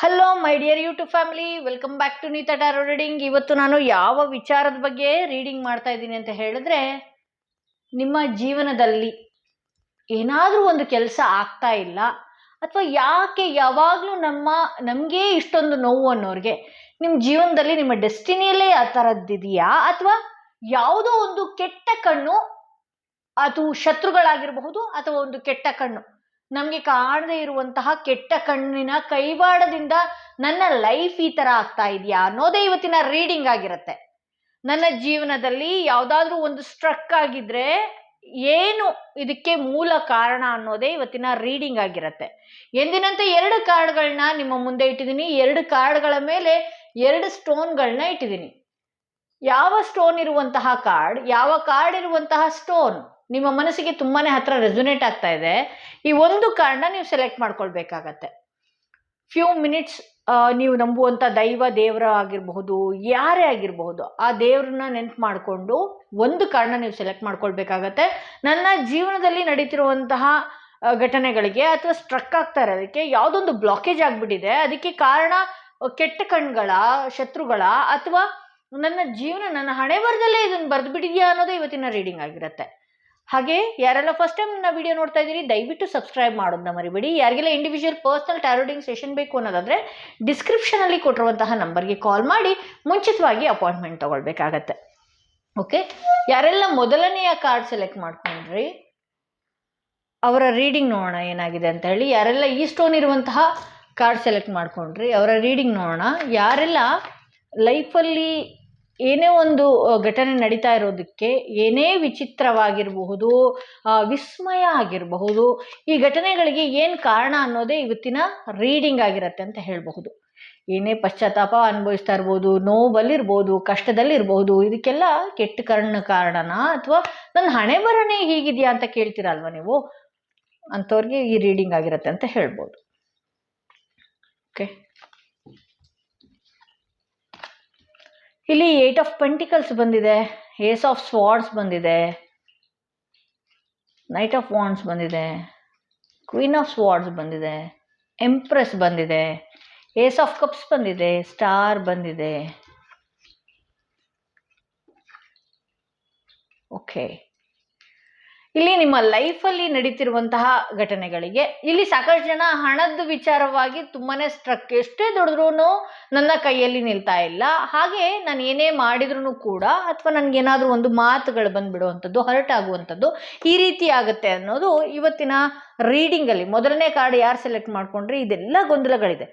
Hello my dear YouTube family welcome back to Neeta tarot reading ಇವತ್ತು ನಾನು ಯಾವ ವಿಚಾರದ ಬಗ್ಗೆ ರೀಡಿಂಗ್ ಮಾಡ್ತಾ ಇದ್ದೀನಿ ಅಂತ ಹೇಳಿದ್ರೆ, ನಿಮ್ಮ ಜೀವನದಲ್ಲಿ ಏನಾದರೂ ಒಂದು ಕೆಲಸ ಆಗ್ತಾ ಇಲ್ಲ, ಅಥವಾ ಯಾಕೆ ಯಾವಾಗಲೂ ನಮ್ಮ, ನಮಗೆ ಇಷ್ಟೊಂದು ನೋವು ಅನ್ನೋರಿಗೆ ನಿಮ್ಮ ಜೀವನದಲ್ಲಿ ನಿಮ್ಮ ಡೆಸ್ಟಿನಿಯಲ್ಲೇ ಆ ಥರದ್ದಿದೆಯಾ ಅಥವಾ ಯಾವುದೋ ಒಂದು ಕೆಟ್ಟ ಕಣ್ಣು, ಅದು ಶತ್ರುಗಳಾಗಿರಬಹುದು, ಅಥವಾ ಒಂದು ಕೆಟ್ಟ ಕಣ್ಣು. ನಮಗೆ ಕಾಣದೇ ಇರುವಂತಹ ಕೆಟ್ಟ ಕಣ್ಣಿನ ಕೈವಾಡದಿಂದ ನನ್ನ ಲೈಫ್ ಈ ಥರ ಆಗ್ತಾ ಇದೆಯಾ ಅನ್ನೋದೇ ಇವತ್ತಿನ ರೀಡಿಂಗ್ ಆಗಿರುತ್ತೆ. ನನ್ನ ಜೀವನದಲ್ಲಿ ಯಾವುದಾದ್ರೂ ಒಂದು ಸ್ಟ್ರಕ್ ಆಗಿದ್ರೆ ಏನು ಇದಕ್ಕೆ ಮೂಲ ಕಾರಣ ಅನ್ನೋದೇ ಇವತ್ತಿನ ರೀಡಿಂಗ್ ಆಗಿರುತ್ತೆ. ಎಂದಿನಂತೆ ಎರಡು ಕಾರ್ಡ್ಗಳನ್ನ ನಿಮ್ಮ ಮುಂದೆ ಇಟ್ಟಿದ್ದೀನಿ, ಎರಡು ಕಾರ್ಡ್ಗಳ ಮೇಲೆ ಎರಡು ಸ್ಟೋನ್ಗಳನ್ನ ಇಟ್ಟಿದ್ದೀನಿ. ಯಾವ ಸ್ಟೋನ್ ಇರುವಂತಹ ಕಾರ್ಡ್ ಯಾವ ಕಾರ್ಡ್ ಇರುವಂತಹ ಸ್ಟೋನ್ ನಿಮ್ಮ ಮನಸ್ಸಿಗೆ ತುಂಬಾ ಹತ್ರ ರೆಸೊನೇಟ್ ಆಗ್ತಾ ಇದೆ. ಈ ಒಂದು ಕಾರಣ ನೀವು ಸೆಲೆಕ್ಟ್ ಮಾಡ್ಕೊಳ್ಬೇಕಾಗತ್ತೆ. ಫ್ಯೂ ಮಿನಿಟ್ಸ್ ನೀವು ನಂಬುವಂಥ ದೈವ ದೇವರ ಆಗಿರಬಹುದು, ಯಾರೇ ಆಗಿರಬಹುದು, ಆ ದೇವ್ರನ್ನ ನೆನ್ಪು ಮಾಡಿಕೊಂಡು ಒಂದು ಕಾರಣ ನೀವು ಸೆಲೆಕ್ಟ್ ಮಾಡ್ಕೊಳ್ಬೇಕಾಗತ್ತೆ. ನನ್ನ ಜೀವನದಲ್ಲಿ ನಡೀತಿರುವಂತಹ ಘಟನೆಗಳಿಗೆ ಅಥವಾ ಸ್ಟ್ರಕ್ ಆಗ್ತಾ ಇರೋದಕ್ಕೆ ಯಾವುದೊಂದು ಬ್ಲಾಕೇಜ್ ಆಗಿಬಿಟ್ಟಿದೆ, ಅದಕ್ಕೆ ಕಾರಣ, ಕೆಟ್ಟ ಕಣ್ಗಳ, ಶತ್ರುಗಳ ಅಥವಾ ನನ್ನ ಜೀವನ, ನನ್ನ ಹಣೆ ಬರದಲ್ಲೇ ಇದನ್ನು ಬರೆದ್ಬಿಟ್ಟಿದೆಯಾ ಅನ್ನೋದೇ ಇವತ್ತಿನ ರೀಡಿಂಗ್ ಆಗಿರುತ್ತೆ. ಹಾಗೆ ಯಾರೆಲ್ಲ ಫಸ್ಟ್ ಟೈಮ್ ನನ್ನ ವಿಡಿಯೋ ನೋಡ್ತಾ ಇದ್ದೀರಿ, ದಯವಿಟ್ಟು ಸಬ್ಸ್ಕ್ರೈಬ್ ಮಾಡೋದನ್ನ ಮರಿಬೇಡಿ. ಯಾರಿಗೆಲ್ಲ ಇಂಡಿವಿಜುವಲ್ ಪರ್ಸನಲ್ ಟ್ಯಾರೋಡಿಂಗ್ ಸೆಷನ್ ಬೇಕು ಅನ್ನೋದಾದರೆ ಡಿಸ್ಕ್ರಿಪ್ಷನಲ್ಲಿ ಕೊಟ್ಟಿರುವಂತಹ ನಂಬರ್ಗೆ ಕಾಲ್ ಮಾಡಿ, ಮುಂಚಿತವಾಗಿ ಅಪಾಯಿಂಟ್ಮೆಂಟ್ ತೊಗೊಳ್ಬೇಕಾಗತ್ತೆ. ಓಕೆ ಯಾರೆಲ್ಲ ಮೊದಲನೆಯ ಕಾರ್ಡ್ ಸೆಲೆಕ್ಟ್ ಮಾಡ್ಕೊಂಡ್ರಿ ಅವರ ರೀಡಿಂಗ್ ನೋಡೋಣ ಏನಾಗಿದೆ ಅಂತ ಹೇಳಿ, ಯಾರೆಲ್ಲ ಈ ಸ್ಟೋನ್ ಇರುವಂತಹ ಕಾರ್ಡ್ ಸೆಲೆಕ್ಟ್ ಮಾಡ್ಕೊಂಡ್ರಿ, ಅವರ ರೀಡಿಂಗ್ ನೋಡೋಣ. ಯಾರೆಲ್ಲ ಲೈಫಲ್ಲಿ ಏನೇ ಒಂದು ಘಟನೆ ನಡೀತಾ ಇರೋದಕ್ಕೆ ಏನೇ ವಿಚಿತ್ರವಾಗಿರಬಹುದು ವಿಸ್ಮಯ ಆಗಿರಬಹುದು, ಈ ಘಟನೆಗಳಿಗೆ ಏನು ಕಾರಣ ಅನ್ನೋದೇ ಇವತ್ತಿನ ರೀಡಿಂಗ್ ಆಗಿರುತ್ತೆ ಅಂತ ಹೇಳಬಹುದು. ಏನೇ ಪಶ್ಚಾತ್ತಾಪ ಅನುಭವಿಸ್ತಾ ಇರ್ಬೋದು, ನೋವಲ್ಲಿರ್ಬೋದು, ಕಷ್ಟದಲ್ಲಿರ್ಬೋದು, ಇದಕ್ಕೆಲ್ಲ ಕೆಟ್ಟ ಕರ್ಣ ಕಾರಣನಾ? ಅಥವಾ ನನ್ನ ಹಣೆ ಬರನೇ ಹೀಗಿದೆಯಾ ಅಂತ ಕೇಳ್ತೀರಲ್ವ ನೀವು? ಅಂಥವ್ರಿಗೆ ಈ ರೀಡಿಂಗ್ ಆಗಿರುತ್ತೆ ಅಂತ ಹೇಳ್ಬೋದು. ಓಕೆ. ಇಲ್ಲಿ ಏಟ್ ಆಫ್ ಪೆಂಟಿಕಲ್ಸ್ ಬಂದಿದೆ ಏಸ್ ಆಫ್ ಸ್ವಾರ್ಡ್ಸ್ ಬಂದಿದೆ ನೈಟ್ ಆಫ್ ವಾಂಡ್ಸ್ ಬಂದಿದೆ ಕ್ವೀನ್ ಆಫ್ ಸ್ವಾರ್ಡ್ಸ್ ಬಂದಿದೆ ಎಂಪ್ರೆಸ್ ಬಂದಿದೆ ಏಸ್ ಆಫ್ ಕಪ್ಸ್ ಬಂದಿದೆ ಸ್ಟಾರ್ ಬಂದಿದೆ. ಓಕೆ ಇಲ್ಲಿ ನಿಮ್ಮ ಲೈಫಲ್ಲಿ ನಡೀತಿರುವಂತಹ ಘಟನೆಗಳಿಗೆ. ಇಲ್ಲಿ ಸಾಕಷ್ಟು ಜನ ಹಣದ ವಿಚಾರವಾಗಿ ತುಂಬಾನೇ ಸ್ಟ್ರಕ್. ಎಷ್ಟೇ ದುಡಿದ್ರೂ ನನ್ನ ಕೈಯಲ್ಲಿ ನಿಲ್ತಾ ಇಲ್ಲ. ಹಾಗೆ ನಾನು ಏನೇ ಮಾಡಿದ್ರು ಕೂಡ ಅಥವಾ ನನಗೇನಾದರೂ ಒಂದು ಮಾತುಗಳು ಬಂದ್ಬಿಡುವಂಥದ್ದು ಹರ್ಟ್ ಆಗುವಂಥದ್ದು ಈ ರೀತಿ ಆಗುತ್ತೆ ಅನ್ನೋದು ಇವತ್ತಿನ ರೀಡಿಂಗಲ್ಲಿ ಮೊದಲನೇ ಕಾರ್ಡ್ ಯಾರು ಸೆಲೆಕ್ಟ್ ಮಾಡ್ಕೊಂಡ್ರೆ? ಇದೆಲ್ಲ ಗೊಂದಲಗಳಿದೆ.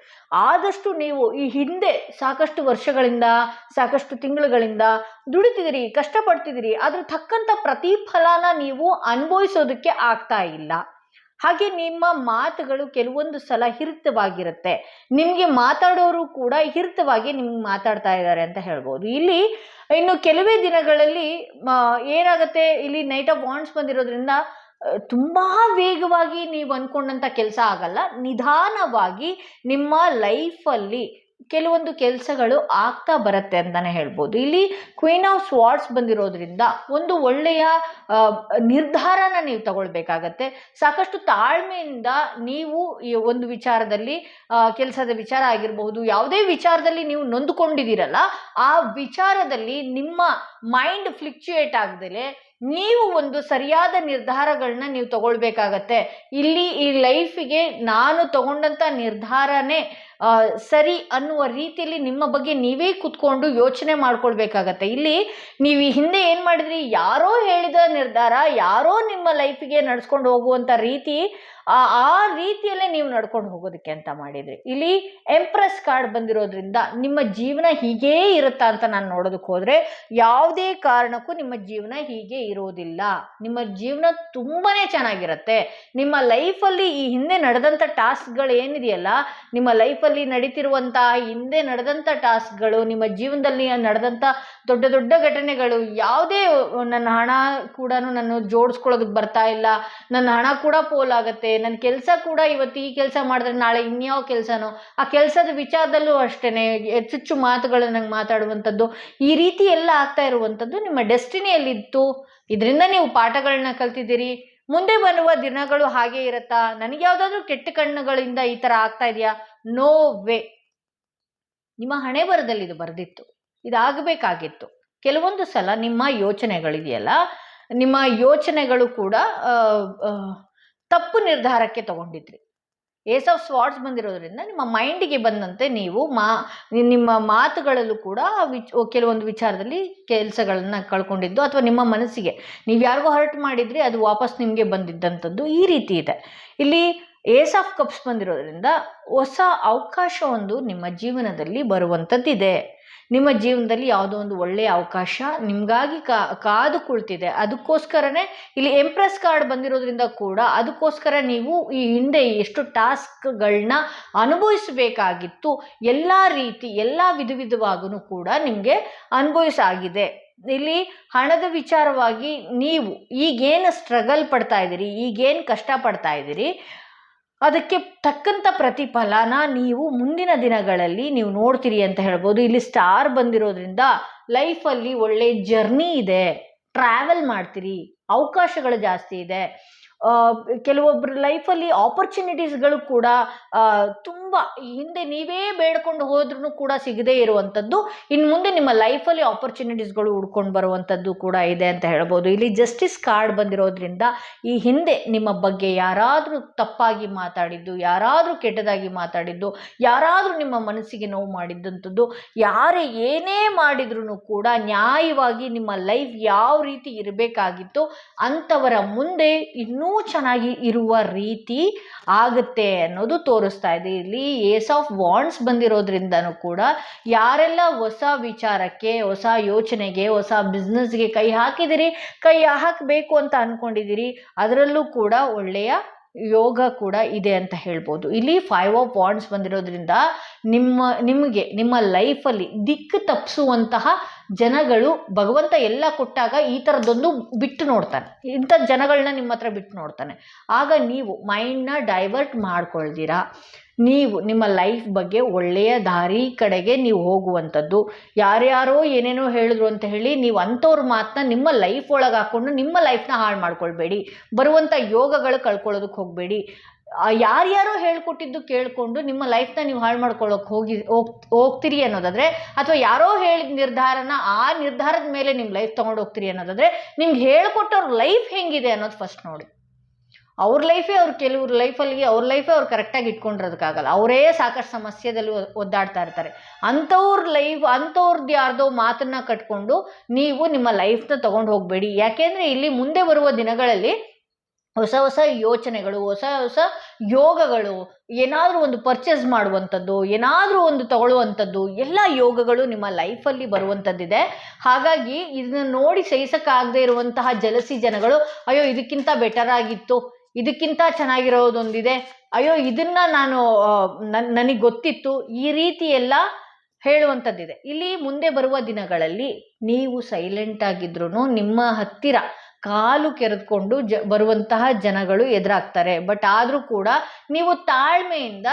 ಆದಷ್ಟು ನೀವು ಈ ಹಿಂದೆ ಸಾಕಷ್ಟು ವರ್ಷಗಳಿಂದ, ಸಾಕಷ್ಟು ತಿಂಗಳುಗಳಿಂದ ದುಡಿತಿದ್ದೀರಿ ಕಷ್ಟಪಡ್ತಿದ್ದೀರಿ ಅದ್ರ ತಕ್ಕಂಥ ಪ್ರತಿಫಲನ ನೀವು ಅನುಭವಿಸೋದಕ್ಕೆ ಆಗ್ತಾ ಇಲ್ಲ. ಹಾಗೆ ನಿಮ್ಮ ಮಾತುಗಳು ಕೆಲವೊಂದು ಸಲ ಹಿರಿತವಾಗಿರುತ್ತೆ. ನಿಮಗೆ ಮಾತಾಡೋರು ಕೂಡ ಹಿರಿತವಾಗಿ ನಿಮ್ಗೆ ಮಾತಾಡ್ತಾ ಇದ್ದಾರೆ ಅಂತ ಹೇಳ್ಬೋದು. ಇಲ್ಲಿ ಇನ್ನು ಕೆಲವೇ ದಿನಗಳಲ್ಲಿ ಏನಾಗುತ್ತೆ, ಇಲ್ಲಿ ನೈಟ್ ಆಫ್ ವಾಂಡ್ಸ್ ಬಂದಿರೋದ್ರಿಂದ ತುಂಬಾ ವೇಗವಾಗಿ ನೀವು ಅಂದ್ಕೊಂಡಂಥ ಕೆಲಸ ಆಗಲ್ಲ. ನಿಧಾನವಾಗಿ ನಿಮ್ಮ ಲೈಫಲ್ಲಿ ಕೆಲವೊಂದು ಕೆಲಸಗಳು ಆಗ್ತಾ ಬರುತ್ತೆ ಅಂತಲೇ ಹೇಳ್ಬೋದು. ಇಲ್ಲಿ ಕ್ವೀನ್ ಆಫ್ ಸ್ವಾರ್ಡ್ಸ್ ಬಂದಿರೋದ್ರಿಂದ ಒಂದು ಒಳ್ಳೆಯ ನಿರ್ಧಾರನ ನೀವು ತಗೊಳ್ಬೇಕಾಗತ್ತೆ. ಸಾಕಷ್ಟು ತಾಳ್ಮೆಯಿಂದ ನೀವು ಒಂದು ವಿಚಾರದಲ್ಲಿ ಕೆಲಸದ ವಿಚಾರ ಆಗಿರಬಹುದು, ಯಾವುದೇ ವಿಚಾರದಲ್ಲಿ ನೀವು ನೊಂದುಕೊಂಡಿದ್ದೀರಲ್ಲ, ಆ ವಿಚಾರದಲ್ಲಿ ನಿಮ್ಮ ಮೈಂಡ್ ಫ್ಲಿಕ್ಚುಯೇಟ್ ಆಗದಲೆ ನೀವು ಒಂದು ಸರಿಯಾದ ನಿರ್ಧಾರಗಳನ್ನ ನೀವು ತಗೊಳ್ಬೇಕಾಗತ್ತೆ. ಇಲ್ಲಿ ಈ ಲೈಫಿಗೆ ನಾನು ತಗೊಂಡಂಥ ನಿರ್ಧಾರನೇ ಸರಿ ಅನ್ನುವ ರೀತಿಯಲ್ಲಿ ನಿಮ್ಮ ಬಗ್ಗೆ ನೀವೇ ಕುತ್ಕೊಂಡು ಯೋಚನೆ ಮಾಡ್ಕೊಳ್ಬೇಕಾಗತ್ತೆ. ಇಲ್ಲಿ ನೀವು ಹಿಂದೆ ಏನು ಮಾಡಿದ್ರಿ? ಯಾರೋ ಹೇಳಿದ ನಿರ್ಧಾರ, ಯಾರೋ ನಿಮ್ಮ ಲೈಫಿಗೆ ನಡ್ಸ್ಕೊಂಡು ಹೋಗುವಂಥ ರೀತಿ, ಆ ರೀತಿಯಲ್ಲೇ ನೀವು ನಡ್ಕೊಂಡು ಹೋಗೋದಕ್ಕೆ ಅಂತ ಮಾಡಿದ್ರಿ. ಇಲ್ಲಿ ಎಂಪ್ರೆಸ್ ಕಾರ್ಡ್ ಬಂದಿರೋದ್ರಿಂದ ನಿಮ್ಮ ಜೀವನ ಹೀಗೇ ಇರುತ್ತಾ ಅಂತ ನಾನು ನೋಡೋದಕ್ಕೆ ಹೋದರೆ, ಯಾವುದೇ ಕಾರಣಕ್ಕೂ ನಿಮ್ಮ ಜೀವನ ಹೀಗೆ ಇರೋದಿಲ್ಲ. ನಿಮ್ಮ ಜೀವನ ತುಂಬಾ ಚೆನ್ನಾಗಿರುತ್ತೆ. ನಿಮ್ಮ ಲೈಫಲ್ಲಿ ಈ ಹಿಂದೆ ನಡೆದಂಥ ಟಾಸ್ಕ್ಗಳು ಏನಿದೆಯಲ್ಲ ನಿಮ್ಮ ಲೈಫಲ್ಲಿ ನಡೀತಿರುವಂತಹ ಹಿಂದೆ ನಡೆದಂಥ ಟಾಸ್ಕ್ಗಳು, ನಿಮ್ಮ ಜೀವನದಲ್ಲಿ ನಡೆದಂಥ ದೊಡ್ಡ ದೊಡ್ಡ ಘಟನೆಗಳು, ಯಾವುದೇ ನನ್ನ ಹಣ ಕೂಡ ನಾನು ಜೋಡಿಸ್ಕೊಳ್ಳೋದಕ್ಕೆ ಬರ್ತಾ ಇಲ್ಲ, ನನ್ನ ಹಣ ಕೂಡ ಪೋಲಾಗುತ್ತೆ ನನ್ನ ಕೆಲಸ ಕೂಡ ಇವತ್ತು ಈ ಕೆಲಸ ಮಾಡಿದ್ರೆ ನಾಳೆ ಇನ್ಯಾವ ಕೆಲಸನೋ, ಆ ಕೆಲಸದ ವಿಚಾರದಲ್ಲೂ ಅಷ್ಟೇ ಹೆಚ್ಚೆಚ್ಚು ಮಾತುಗಳು ನಂಗೆ ಮಾತಾಡುವಂಥದ್ದು, ಈ ರೀತಿ ಎಲ್ಲ ಆಗ್ತಾ ಇರುವಂಥದ್ದು ನಿಮ್ಮ ಡೆಸ್ಟಿನಿಯಲ್ಲಿತ್ತು. ಇದರಿಂದ ನೀವು ಪಾಠಗಳನ್ನ ಕಲ್ತಿದ್ದೀರಿ. ಮುಂದೆ ಬರುವ ದಿನಗಳು ಹಾಗೆ ಇರುತ್ತಾ? ನನಗೆ ಯಾವುದಾದ್ರೂ ಕೆಟ್ಟ ಕಣ್ಣುಗಳಿಂದ ಈ ಥರ ಆಗ್ತಾ ಇದೆಯಾ? ನೋ ವೇ ನಿಮ್ಮ ಹಣೆ ಬರದಲ್ಲಿ ಇದು ಬರೆದಿತ್ತು. ಇದಾಗಬೇಕಾಗಿತ್ತು. ಕೆಲವೊಂದು ಸಲ ನಿಮ್ಮ ಯೋಚನೆಗಳಿದೆಯಲ್ಲ, ನಿಮ್ಮ ಯೋಚನೆಗಳು ಕೂಡ ತಪ್ಪು ನಿರ್ಧಾರಕ್ಕೆ ತಗೊಂಡಿದ್ರಿ. ಏಸ್ ಆಫ್ ಸ್ವಾಟ್ಸ್ ಬಂದಿರೋದ್ರಿಂದ ನಿಮ್ಮ ಮೈಂಡಿಗೆ ಬಂದಂತೆ ನೀವು ಮಾ, ನಿಮ್ಮ ಮಾತುಗಳಲ್ಲೂ ಕೂಡ ವಿಚ್ ಕೆಲವೊಂದು ವಿಚಾರದಲ್ಲಿ ಕೆಲಸಗಳನ್ನ ಕಳ್ಕೊಂಡಿದ್ದು ಅಥವಾ ನಿಮ್ಮ ಮನಸ್ಸಿಗೆ ನೀವು ಯಾರಿಗೋ ಹರ್ಟ್ ಮಾಡಿದ್ರಿ, ಅದು ವಾಪಸ್ ನಿಮಗೆ ಬಂದಿದ್ದಂಥದ್ದು ಈ ರೀತಿ ಇದೆ. ಇಲ್ಲಿ ಏಸ್ ಆಫ್ ಕಪ್ಸ್ ಬಂದಿರೋದ್ರಿಂದ ಹೊಸ ಅವಕಾಶ ಒಂದು ನಿಮ್ಮ ಜೀವನದಲ್ಲಿ ಬರುವಂಥದ್ದಿದೆ. ನಿಮ್ಮ ಜೀವನದಲ್ಲಿ ಯಾವುದೋ ಒಂದು ಒಳ್ಳೆಯ ಅವಕಾಶ ನಿಮಗಾಗಿ ಕಾದು ಕುಳಿತಿದೆ ಅದಕ್ಕೋಸ್ಕರನೇ ಇಲ್ಲಿ ಎಂಪ್ರೆಸ್ ಕಾರ್ಡ್ ಬಂದಿರೋದ್ರಿಂದ ಕೂಡ ಅದಕ್ಕೋಸ್ಕರ ನೀವು ಈ ಹಿಂದೆ ಎಷ್ಟು ಟಾಸ್ಕ್ಗಳನ್ನ ಅನುಭವಿಸಬೇಕಾಗಿತ್ತು, ಎಲ್ಲ ರೀತಿ, ಎಲ್ಲ ವಿಧ ವಿಧವಾಗೂ ಕೂಡ ನಿಮಗೆ ಅನುಭವಿಸಾಗಿದೆ ಇಲ್ಲಿ ಹಣದ ವಿಚಾರವಾಗಿ ನೀವು ಈಗೇನು ಸ್ಟ್ರಗಲ್ ಪಡ್ತಾ ಇದ್ದೀರಿ, ಈಗೇನು ಕಷ್ಟ ಪಡ್ತಾ ಇದ್ದೀರಿ ಅದಕ್ಕೆ ತಕ್ಕಂಥ ಪ್ರತಿಫಲನ ನೀವು ಮುಂದಿನ ದಿನಗಳಲ್ಲಿ ನೀವು ನೋಡ್ತೀರಿ ಅಂತ ಹೇಳ್ಬೋದು. ಇಲ್ಲಿ ಸ್ಟಾರ್ ಬಂದಿರೋದ್ರಿಂದ ಲೈಫಲ್ಲಿ ಒಳ್ಳೆ ಜರ್ನಿ ಇದೆ. ಟ್ರಾವೆಲ್ ಮಾಡ್ತೀರಿ. ಅವಕಾಶಗಳು ಜಾಸ್ತಿ ಇದೆ. ಕೆಲವೊಬ್ಬರ ಲೈಫಲ್ಲಿ ಆಪರ್ಚುನಿಟೀಸ್ಗಳು ಕೂಡ ಆ, ಹಿಂದೆ ನೀವೇ ಬೇಡ್ಕೊಂಡು ಹೋದ್ರೂ ಕೂಡ ಸಿಗದೇ ಇರುವಂಥದ್ದು ಇನ್ನು ಮುಂದೆ ನಿಮ್ಮ ಲೈಫಲ್ಲಿ ಆಪರ್ಚುನಿಟೀಸ್ಗಳು ಹುಡ್ಕೊಂಡು ಬರುವಂಥದ್ದು ಕೂಡ ಇದೆ ಅಂತ ಹೇಳ್ಬೋದು. ಇಲ್ಲಿ ಜಸ್ಟಿಸ್ ಕಾರ್ಡ್ ಬಂದಿರೋದ್ರಿಂದ ಈ ಹಿಂದೆ ನಿಮ್ಮ ಬಗ್ಗೆ ಯಾರಾದರೂ ತಪ್ಪಾಗಿ ಮಾತಾಡಿದ್ದು, ಯಾರಾದರೂ ಕೆಟ್ಟದಾಗಿ ಮಾತಾಡಿದ್ದು, ಯಾರಾದರೂ ನಿಮ್ಮ ಮನಸ್ಸಿಗೆ ನೋವು ಮಾಡಿದ್ದಂಥದ್ದು, ಯಾರೇ ಏನೇ ಮಾಡಿದ್ರೂ ಕೂಡ ನ್ಯಾಯವಾಗಿ ನಿಮ್ಮ ಲೈಫ್ ಯಾವ ರೀತಿ ಇರಬೇಕಾಗಿತ್ತು ಅಂಥವರ ಮುಂದೆ ಇನ್ನೂ ಚೆನ್ನಾಗಿ ಇರುವ ರೀತಿ ಆಗುತ್ತೆ ಅನ್ನೋದು ತೋರಿಸ್ತಾ ಇದೆ. ಇಲ್ಲಿ ಏಸ್ ಆಫ್ ವಾಂಡ್ಸ್ ಬಂದಿರೋದ್ರಿಂದನೂ ಕೂಡ ಯಾರೆಲ್ಲ ಹೊಸ ವಿಚಾರಕ್ಕೆ, ಹೊಸ ಯೋಚನೆಗೆ, ಹೊಸ ಬಿಸ್ನೆಸ್ಗೆ ಕೈ ಹಾಕಿದಿರಿ, ಕೈ ಹಾಕಬೇಕು ಅಂತ ಅಂದ್ಕೊಂಡಿದ್ದೀರಿ ಅದರಲ್ಲೂ ಕೂಡ ಒಳ್ಳೆಯ ಯೋಗ ಕೂಡ ಇದೆ ಅಂತ ಹೇಳ್ಬೋದು. ಇಲ್ಲಿ ಫೈವ್ ಆಫ್ ವಾಂಡ್ಸ್ ಬಂದಿರೋದ್ರಿಂದ ನಿಮ್ಮ, ನಿಮಗೆ, ನಿಮ್ಮ ಲೈಫಲ್ಲಿ ದಿಕ್ಕು ತಪ್ಪಿಸುವಂತಹ ಜನಗಳು, ಭಗವಂತ ಎಲ್ಲ ಕೊಟ್ಟಾಗ ಈ ಥರದ್ದೊಂದು ಬಿಟ್ಟು ನೋಡ್ತಾನೆ. ಇಂಥ ಜನಗಳನ್ನ ನಿಮ್ಮ ಹತ್ರ ಬಿಟ್ಟು ನೋಡ್ತಾನೆ. ಆಗ ನೀವು ಮೈಂಡ್ನ ಡೈವರ್ಟ್ ಮಾಡ್ಕೊಳ್ತೀರಾ ನೀವು ನಿಮ್ಮ ಲೈಫ್ ಬಗ್ಗೆ ಒಳ್ಳೆಯ ದಾರಿ ಕಡೆಗೆ ನೀವು ಹೋಗುವಂಥದ್ದು. ಯಾರ್ಯಾರೋ ಏನೇನೋ ಹೇಳಿದ್ರು ಅಂತ ಹೇಳಿ ನೀವು ಅಂಥವ್ರ ಮಾತನ್ನ ನಿಮ್ಮ ಲೈಫ್ ಒಳಗೆ ಹಾಕ್ಕೊಂಡು ನಿಮ್ಮ ಲೈಫ್ನ ಹಾಳು ಮಾಡ್ಕೊಳ್ಬೇಡಿ. ಬರುವಂಥ ಯೋಗಗಳು ಕಳ್ಕೊಳ್ಳೋದಕ್ಕೆ ಹೋಗಬೇಡಿ. ಯಾರ್ಯಾರೋ ಹೇಳ್ಕೊಟ್ಟಿದ್ದು ಕೇಳಿಕೊಂಡು ನಿಮ್ಮ ಲೈಫ್ನ ನೀವು ಹಾಳು ಮಾಡ್ಕೊಳ್ಳೋಕೆ ಹೋಗಿ ಹೋಗ್, ಹೋಗ್ತೀರಿ ಅನ್ನೋದಾದರೆ ಅಥವಾ ಯಾರೋ ಹೇಳಿದ ನಿರ್ಧಾರನ ಆ ನಿರ್ಧಾರದ ಮೇಲೆ ನಿಮ್ಮ ಲೈಫ್ ತೊಗೊಂಡು ಹೋಗ್ತೀರಿ ಅನ್ನೋದಾದರೆ ನಿಮ್ಗೆ ಹೇಳ್ಕೊಟ್ಟವ್ರ ಲೈಫ್ ಹೆಂಗಿದೆ ಅನ್ನೋದು ಫಸ್ಟ್ ನೋಡಿ. ಅವ್ರ ಲೈಫೇ ಅವ್ರು ಕೆಲವ್ರ ಲೈಫಲ್ಲಿ ಅವ್ರ ಲೈಫೇ ಅವ್ರು ಕರೆಕ್ಟಾಗಿ ಇಟ್ಕೊಂಡಿರೋದಕ್ಕಾಗಲ್ಲ. ಅವರೇ ಸಾಕಷ್ಟು ಸಮಸ್ಯೆದಲ್ಲಿ ಒದ್ದಾಡ್ತಾ ಇರ್ತಾರೆ. ಅಂಥವ್ರ ಲೈಫ್ ಅಂಥವ್ರದ್ದು ಯಾರ್ದೋ ಮಾತನ್ನ ಕಟ್ಕೊಂಡು ನೀವು ನಿಮ್ಮ ಲೈಫ್ನ ತಗೊಂಡು ಹೋಗಬೇಡಿ. ಯಾಕೆಂದರೆ ಇಲ್ಲಿ ಮುಂದೆ ಬರುವ ದಿನಗಳಲ್ಲಿ ಹೊಸ ಹೊಸ ಯೋಚನೆಗಳು, ಹೊಸ ಹೊಸ ಯೋಗಗಳು, ಏನಾದರೂ ಒಂದು ಪರ್ಚೇಸ್ ಮಾಡುವಂಥದ್ದು, ಏನಾದರೂ ಒಂದು ತಗೊಳ್ಳುವಂಥದ್ದು, ಎಲ್ಲ ಯೋಗಗಳು ನಿಮ್ಮ ಲೈಫಲ್ಲಿ ಬರುವಂಥದ್ದಿದೆ. ಹಾಗಾಗಿ ಇದನ್ನ ನೋಡಿ ಸಹಿಸಕ್ಕಾಗದೇ ಇರುವಂತಹ ಜಲಸಿ ಜನಗಳು, ಅಯ್ಯೋ ಇದಕ್ಕಿಂತ ಬೆಟರ್ ಆಗಿತ್ತು. ಇದಕ್ಕಿಂತ ಚೆನ್ನಾಗಿರೋದೊಂದಿದೆ. ಅಯ್ಯೋ, ಇದನ್ನ ನಾನು ನನ್, ನನಗೆ ಗೊತ್ತಿತ್ತು. ಈ ರೀತಿ ಎಲ್ಲ ಹೇಳುವಂಥದ್ದಿದೆ. ಇಲ್ಲಿ ಮುಂದೆ ಬರುವ ದಿನಗಳಲ್ಲಿ ನೀವು ಸೈಲೆಂಟ್ ಆಗಿದ್ರೂ ನಿಮ್ಮ ಹತ್ತಿರ ಕಾಲು ಕೆರೆದುಕೊಂಡು ಜ, ಬರುವಂತಹ ಜನಗಳು ಎದುರಾಗ್ತಾರೆ. ಬಟ್ ಆದರೂ ಕೂಡ ನೀವು ತಾಳ್ಮೆಯಿಂದ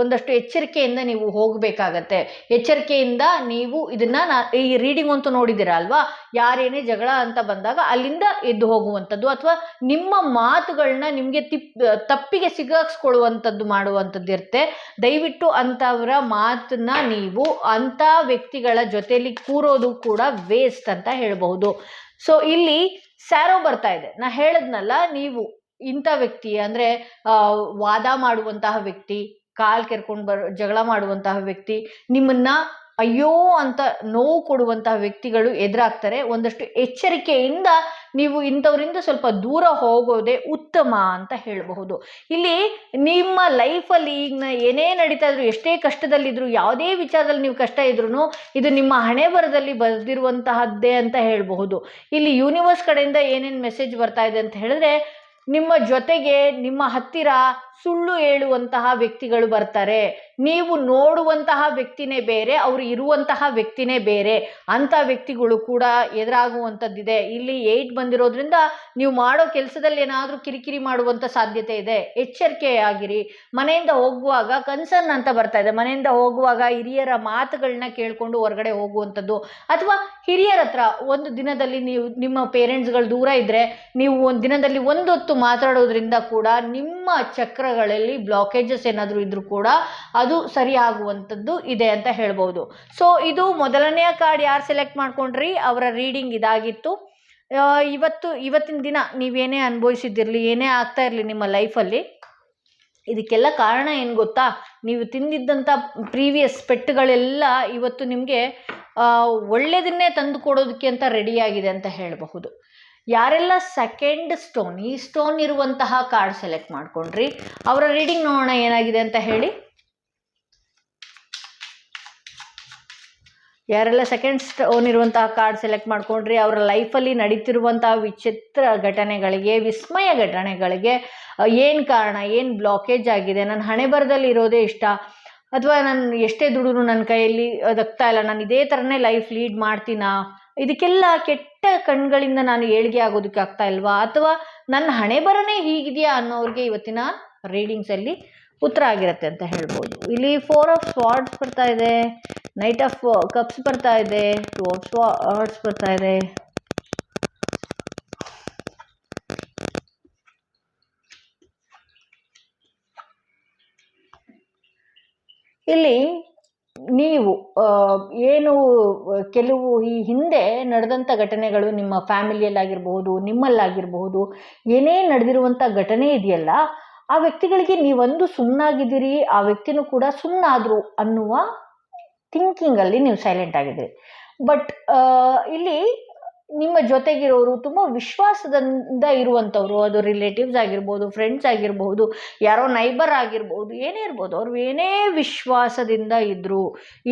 ಒಂದಷ್ಟು ಎಚ್ಚರಿಕೆಯಿಂದ ನೀವು ಹೋಗಬೇಕಾಗತ್ತೆ. ಎಚ್ಚರಿಕೆಯಿಂದ ನೀವು ಇದನ್ನು ನಾ, ಈ ರೀಡಿಂಗ್ ಅಂತೂ ನೋಡಿದ್ದೀರ ಅಲ್ವಾ? ಯಾರೇನೇ ಜಗಳ ಅಂತ ಬಂದಾಗ ಅಲ್ಲಿಂದ ಎದ್ದು ಹೋಗುವಂಥದ್ದು ಅಥವಾ ನಿಮ್ಮ ಮಾತುಗಳನ್ನ ನಿಮಗೆ ತಿಪ್ ತಪ್ಪಿಗೆ ಸಿಗಾಕ್ಸ್ಕೊಳ್ಳುವಂಥದ್ದು ಮಾಡುವಂಥದ್ದು ಇರುತ್ತೆ. ದಯವಿಟ್ಟು ಅಂಥವರ ಮಾತನ್ನ ನೀವು ಅಂಥ ವ್ಯಕ್ತಿಗಳ ಜೊತೆಯಲ್ಲಿ ಕೂರೋದು ಕೂಡ ವೇಸ್ಟ್ ಅಂತ ಹೇಳಬಹುದು. ಸೊ ಇಲ್ಲಿ ಸ್ಯಾರೋ ಬರ್ತಾ ಇದೆ. ನಾ ಹೇಳದ್ನಲ್ಲ, ನೀವು ಇಂಥ ವ್ಯಕ್ತಿ, ಅಂದ್ರೆ ವಾದ ಮಾಡುವಂತಹ ವ್ಯಕ್ತಿ, ಕಾಲ್ ಕೆರ್ಕೊಂಡು ಬರೋ, ಜಗಳ ಮಾಡುವಂತಹ ವ್ಯಕ್ತಿ, ನಿಮ್ಮನ್ನ ಅಯ್ಯೋ ಅಂತ ನೋವು ಕೊಡುವಂತಹ ವ್ಯಕ್ತಿಗಳು ಎದುರಾಗ್ತಾರೆ. ಒಂದಷ್ಟು ಎಚ್ಚರಿಕೆಯಿಂದ ನೀವು ಇಂಥವರಿಂದ ಸ್ವಲ್ಪ ದೂರ ಹೋಗೋದೇ ಉತ್ತಮ ಅಂತ ಹೇಳಬಹುದು. ಇಲ್ಲಿ ನಿಮ್ಮ ಲೈಫಲ್ಲಿ ಈಗ ಏನೇ ನಡೀತಾ ಇದ್ರು, ಎಷ್ಟೇ ಕಷ್ಟದಲ್ಲಿದ್ರು, ಯಾವುದೇ ವಿಚಾರದಲ್ಲಿ ನೀವು ಕಷ್ಟ ಇದ್ರೂ ಇದು ನಿಮ್ಮ ಹಣೆ ಬರದಲ್ಲಿ ಬರೆದಿರುವಂತಹದ್ದೇ ಅಂತ ಹೇಳಬಹುದು. ಇಲ್ಲಿ ಯೂನಿವರ್ಸ್ ಕಡೆಯಿಂದ ಏನೇನು ಮೆಸೇಜ್ ಬರ್ತಾ ಇದೆ ಅಂತ ಹೇಳಿದ್ರೆ, ನಿಮ್ಮ ಜೊತೆಗೆ ನಿಮ್ಮ ಹತ್ತಿರ ಸುಳ್ಳು ಹೇಳುವಂತಹ ವ್ಯಕ್ತಿಗಳು ಬರ್ತಾರೆ. ನೀವು ನೋಡುವಂತಹ ವ್ಯಕ್ತಿನೇ ಬೇರೆ, ಅವರು ಇರುವಂತಹ ವ್ಯಕ್ತಿನೇ ಬೇರೆ. ಅಂಥ ವ್ಯಕ್ತಿಗಳು ಕೂಡ ಎದುರಾಗುವಂಥದ್ದಿದೆ. ಇಲ್ಲಿ ಏಟ್ ಬಂದಿರೋದ್ರಿಂದ ನೀವು ಮಾಡೋ ಕೆಲಸದಲ್ಲಿ ಏನಾದರೂ ಕಿರಿಕಿರಿ ಮಾಡುವಂಥ ಸಾಧ್ಯತೆ ಇದೆ. ಎಚ್ಚರಿಕೆ ಆಗಿರಿ ಮನೆಯಿಂದ ಹೋಗುವಾಗ ಕನ್ಸರ್ನ್ ಅಂತ ಬರ್ತಾ ಇದೆ. ಮನೆಯಿಂದ ಹೋಗುವಾಗ ಹಿರಿಯರ ಮಾತುಗಳನ್ನ ಕೇಳಿಕೊಂಡು ಹೊರಗಡೆ ಹೋಗುವಂಥದ್ದು. ಅಥವಾ ಹಿರಿಯರ ಹತ್ರ ಒಂದು ದಿನದಲ್ಲಿ ನೀವು, ನಿಮ್ಮ ಪೇರೆಂಟ್ಸ್ಗಳು ದೂರ ಇದ್ದರೆ ನೀವು ಒಂದು ದಿನದಲ್ಲಿ ಒಂದೊತ್ತು ಮಾತಾಡೋದ್ರಿಂದ ಕೂಡ ನಿಮ್ಮ ಚಕ್ರಗಳಲ್ಲಿ ಬ್ಲಾಕೇಜಸ್ ಏನಾದರೂ ಇದ್ರೂ ಕೂಡ ಅದು ಸರಿಯಾಗುವಂಥದ್ದು ಇದೆ ಅಂತ ಹೇಳ್ಬೋದು. ಸೊ ಇದು ಮೊದಲನೆಯ ಕಾರ್ಡ್ ಯಾರು ಸೆಲೆಕ್ಟ್ ಮಾಡ್ಕೊಂಡ್ರಿ? ಅವರ ರೀಡಿಂಗ್ ಇದಾಗಿತ್ತು. ಇವತ್ತು, ಇವತ್ತಿನ ದಿನ ನೀವೇನೇ ಅನುಭವಿಸಿದ್ದಿರಲಿ, ಏನೇ ಆಗ್ತಾ ಇರಲಿ ನಿಮ್ಮ ಲೈಫಲ್ಲಿ ಇದಕ್ಕೆಲ್ಲ ಕಾರಣ ಏನು ಗೊತ್ತಾ? ನೀವು ತಿಂದಿದ್ದಂಥ ಪ್ರೀವಿಯಸ್ ಪೆಟ್ಟುಗಳೆಲ್ಲ ಇವತ್ತು ನಿಮಗೆ ಒಳ್ಳೆಯದನ್ನೇ ತಂದು ಕೊಡೋದಕ್ಕೆ ಅಂತ ರೆಡಿಯಾಗಿದೆ ಅಂತ ಹೇಳಬಹುದು. ಯಾರೆಲ್ಲ ಸೆಕೆಂಡ್ ಸ್ಟೋನ್ ಈ ಸ್ಟೋನ್ ಇರುವಂತಹ ಕಾರ್ಡ್ ಸೆಲೆಕ್ಟ್ ಮಾಡ್ಕೊಂಡ್ರಿ, ಅವರ ರೀಡಿಂಗ್ ನೋಡೋಣ ಏನಾಗಿದೆ ಅಂತ ಹೇಳಿ. ಯಾರೆಲ್ಲ ಸೆಕೆಂಡ್ ಸ್ಟೋನ್ ಇರುವಂತಹ ಕಾರ್ಡ್ ಸೆಲೆಕ್ಟ್ ಮಾಡ್ಕೊಂಡ್ರಿ, ಅವರ ಲೈಫಲ್ಲಿ ನಡೀತಿರುವಂತಹ ವಿಚಿತ್ರ ಘಟನೆಗಳಿಗೆ, ವಿಸ್ಮಯ ಘಟನೆಗಳಿಗೆ ಏನು ಕಾರಣ, ಏನು ಬ್ಲಾಕೇಜ್ ಆಗಿದೆ ನನ್ನ ಹಣೆ ಬರದಲ್ಲಿ ಇರೋದೇ ಇಷ್ಟ, ಅಥವಾ ನಾನು ಎಷ್ಟೇ ದುಡಿದ್ರು ನನ್ನ ಕೈಯಲ್ಲಿ ಅದಕ್ತಾ ಇಲ್ಲ, ನಾನು ಇದೇ ಥರನೇ ಲೈಫ್ ಲೀಡ್ ಮಾಡ್ತೀನಾ? ಇದಕ್ಕೆಲ್ಲ ಕೆಟ್ಟ ಕಣ್ಗಳಿಂದ ನಾನು ಏಳಿಗೆ ಆಗೋದಕ್ಕೆ ಆಗ್ತಾ ಇಲ್ವಾ? ಅಥವಾ ನನ್ನ ಹಣೆ ಬರನೇ ಹೀಗಿದೆಯಾ ಅನ್ನೋರಿಗೆ ಇವತ್ತಿನ ರೀಡಿಂಗ್ಸಲ್ಲಿ ಉತ್ತರ ಆಗಿರುತ್ತೆ ಅಂತ ಹೇಳ್ಬೋದು. ಇಲ್ಲಿ ಫೋರ್ ಆಫ್ ಸ್ವಾರ್ಡ್ಸ್ ಬರ್ತಾ ಇದೆ. ನೈಟ್ ಆಫ್ ಕಪ್ಸ್ ಬರ್ತಾ ಇದೆ. ಟೂ ಆಫ್ ಹಾರ್ಟ್ಸ್ ಬರ್ತಾ ಇದೆ. ಇಲ್ಲಿ ನೀವು ಏನು, ಕೆಲವು ಈ ಹಿಂದೆ ನಡೆದಂಥ ಘಟನೆಗಳು ನಿಮ್ಮ ಫ್ಯಾಮಿಲಿಯಲ್ಲಾಗಿರಬಹುದು, ನಿಮ್ಮಲ್ಲಾಗಿರಬಹುದು, ಏನೇ ನಡೆದಿರುವಂಥ ಘಟನೆ ಇದೆಯಲ್ಲ, ಆ ವ್ಯಕ್ತಿಗಳಿಗೆ ನೀವೊಂದು ಸುಮ್ಮನಾಗಿದ್ದೀರಿ ಆ ವ್ಯಕ್ತಿನೂ ಕೂಡ ಸುಮ್ಮನಾದ್ರು ಅನ್ನುವ ಥಿಂಕಿಂಗಲ್ಲಿ ನೀವು ಸೈಲೆಂಟ್ ಆಗಿದ್ರಿ. ಬಟ್ ಇಲ್ಲಿ ನಿಮ್ಮ ಜೊತೆಗಿರೋರು ತುಂಬ ವಿಶ್ವಾಸದಿಂದ ಇರುವಂಥವ್ರು, ಅದು ರಿಲೇಟಿವ್ಸ್ ಆಗಿರ್ಬೋದು ಫ್ರೆಂಡ್ಸ್ ಆಗಿರ್ಬೋದು, ಯಾರೋ ನೈಬರ್ ಆಗಿರ್ಬೋದು, ಏನೇ ಇರ್ಬೋದು, ಅವ್ರು ಏನೇ ವಿಶ್ವಾಸದಿಂದ ಇದ್ದರು